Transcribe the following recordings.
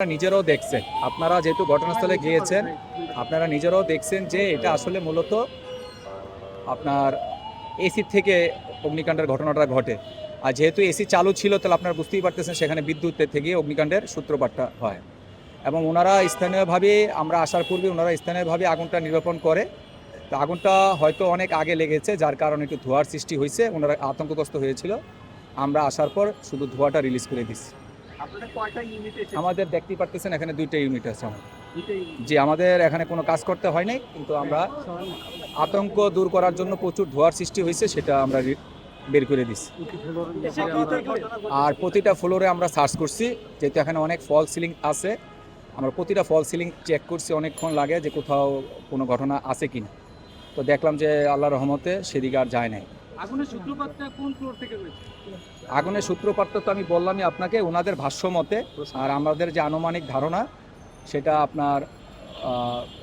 নিজেরাও দেখছেন। আপনারা যেহেতু ঘটনাস্থলে গিয়েছেন আপনারা নিজেরাও দেখছেন যে এটা আসলে মূলত আপনার এসি থেকে অগ্নিকাণ্ডের ঘটনাটা ঘটে। আর যেহেতু এসি চালু ছিল তাহলে আপনারা বুঝতেই পারতেছেন সেখানে বিদ্যুতের থেকে অগ্নিকাণ্ডের সূত্রপাতটা হয়। এবং ওনারা স্থানীয়ভাবে আমরা আসার পূর্বে ওনারা স্থানীয়ভাবে আগুনটা নিরূপণ করে। তো আগুনটা হয়তো অনেক আগে লেগেছে যার কারণে একটু ধোঁয়ার সৃষ্টি হয়েছে ওনারা আতঙ্কগ্রস্ত হয়েছিল। আমরা আসার পর শুধু ধোঁয়াটা রিলিজ করে দিচ্ছি। আমাদের দেখতে পারতেছেন এখানে দুইটা ইউনিট আছে জি আমাদের এখানে কোনো কাজ করতে হয় নাই কিন্তু আমরা আতঙ্ক দূর করার জন্য প্রচুর ধোয়ার সৃষ্টি হয়েছে সেটা আমরা বের করে দিচ্ছি। কি আর প্রতিটা ফ্লোরে আমরা সার্চ করছি যেহেতু এখানে অনেক ফল সিলিং আছে আমরা প্রতিটা ফল সিলিং চেক করছি অনেকক্ষণ লাগে যে কোথাও কোনো ঘটনা আছে কিনা। তো দেখলাম যে আল্লাহ রহমতে সেদিকে আর যায় নাই। আগুনের সূত্রপাতটা আগুনের সূত্রপাত তো আমি বললামই আপনাকে, ওনাদের ভাষ্য মতে আর আমাদের যে আনুমানিক ধারণা, সেটা আপনার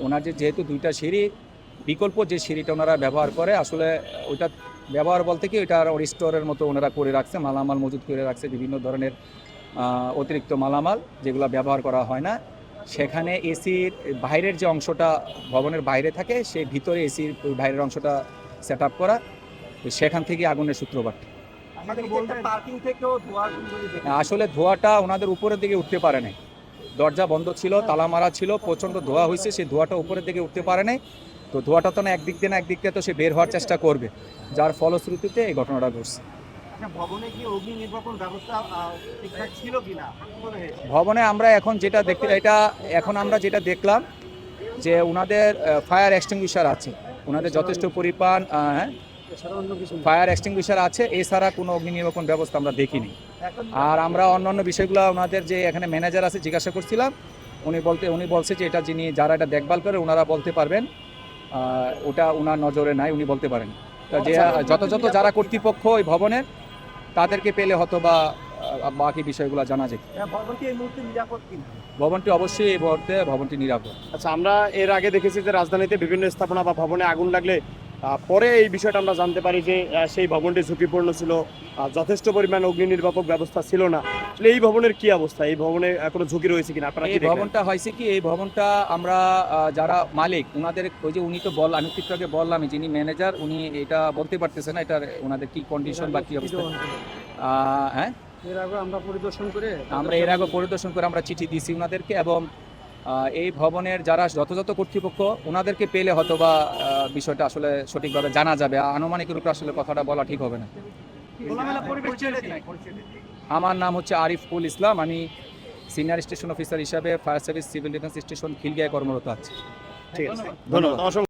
ওনার যে যেহেতু দুইটা সিঁড়ি, বিকল্প যে সিঁড়িটা ওনারা ব্যবহার করে, আসলে ওইটা ব্যবহার বলতে কি, ওইটা স্টোরের মতো ওনারা করে রাখছে, মালামাল মজুত করে রাখছে, বিভিন্ন ধরনের অতিরিক্ত মালামাল যেগুলো ব্যবহার করা হয় না। সেখানে এসির বাইরের যে অংশটা ভবনের বাইরে থাকে, সেই ভিতরে এসির বাইরের অংশটা সেট করা। সেখান থেকে আগুনের সূত্রপাত। আমাদের বলতে পার্কিং থেকেও ধোঁয়া গুলি দেখে আসলে ধোঁয়াটা ওনাদের উপরের দিকে উঠতে পারে নাই। দরজা বন্ধ ছিল তালা মারা ছিল প্রচণ্ড ধোঁয়া হয়েছে সেই ধোঁয়াটা উপরের দিকে উঠতে পারে নাই। তো ধোঁয়াটা তো না একদিক দিয়ে না একদিক দিয়ে তো সে বের হওয়ার চেষ্টা করবে। যার ফলশ্রুতিতে এই ঘটনাটা ঘটছে। আচ্ছা ভবনে কি অগ্নি নির্বাপন ব্যবস্থা আহ, ঠিকঠাক ছিল কিনা? কি মনে হয়েছে? ভবনে আমরা এখন যেটা দেখতে এটা এখন আমরা যেটা দেখলাম যে ওনাদের ফায়ার এক্সটিংগুইশার আছে। ওনাদের যথেষ্ট পরিমাণ ফায়ার এক্সটিংগুইশার আছে এছাড়া কোনো অগ্নি নির্বাপন ব্যবস্থা আমরা দেখিনি। আর আমরা অন্যান্য বিষয়গুলো ওনাদের যে এখানে ম্যানেজার আছে জিজ্ঞাসা করছিলাম উনি বলতে উনি বলছে যে এটা যিনি যারা এটা দেখভাল করে ওনারা বলতে পারবেন। ওটা ওনার নজরে নাই উনি বলতে পারেন। তা যে যথাযথ যারা কর্তৃপক্ষ ওই ভবনের তাদেরকে পেলে হয়তো বা বাকি বিষয়গুলো জানা যেত হ্যাঁ, ভবনটি এই মুহূর্তে নিরাপদ কিনা? ভবনটি অবশ্যই এই মুহূর্তে ভবনটি নিরাপদ। আচ্ছা আমরা এর আগে দেখেছি যে রাজধানীতে বিভিন্ন স্থাপনা বা ভবনে আগুন লাগলে পরে এই বিষয়টা আমরা জানতে পারি যে সেই ভবনটি ঝুঁকিপূর্ণ ছিল যথেষ্ট পরিমাণ অগ্নি নির্বাপক ব্যবস্থা ছিল না। আসলে এই ভবনের কি অবস্থা? এই ভবনে কোনো ঝুঁকি রয়েছে কিনা? আপনারা এই ভবনটা হয়েছে কি এই ভবনটা আমরা যারা মালিক ওনাদের ওই যে উনি তো বল আমি একটু আগে বললাম যিনি ম্যানেজার উনি এটা বলতে পারতেছে না এটার ওনাদের কি কন্ডিশন বা কি অবস্থা? আহ, হ্যাঁ? এর আগে আমরা পরিদর্শন করে আমরা এর আগে পরিদর্শন করে আমরা চিঠি দিয়েছি ওনাদেরকে এবং এই ভবনের যারা যথাযথ কর্তৃপক্ষ ওনাদেরকে পেলে হয়তো বা আহ, বিষয়টা আসলে সঠিকভাবে জানা যাবে। আনুমানিক রূপে আসলে কথাটা বলা ঠিক হবে না। আমার নাম হচ্ছে আরিফুল ইসলাম। আমি সিনিয়র স্টেশন অফিসার হিসাবে fire service civil defence station খিলগিয়ায় কর্মরত আছি। ঠিক আছে। ধন্যবাদ।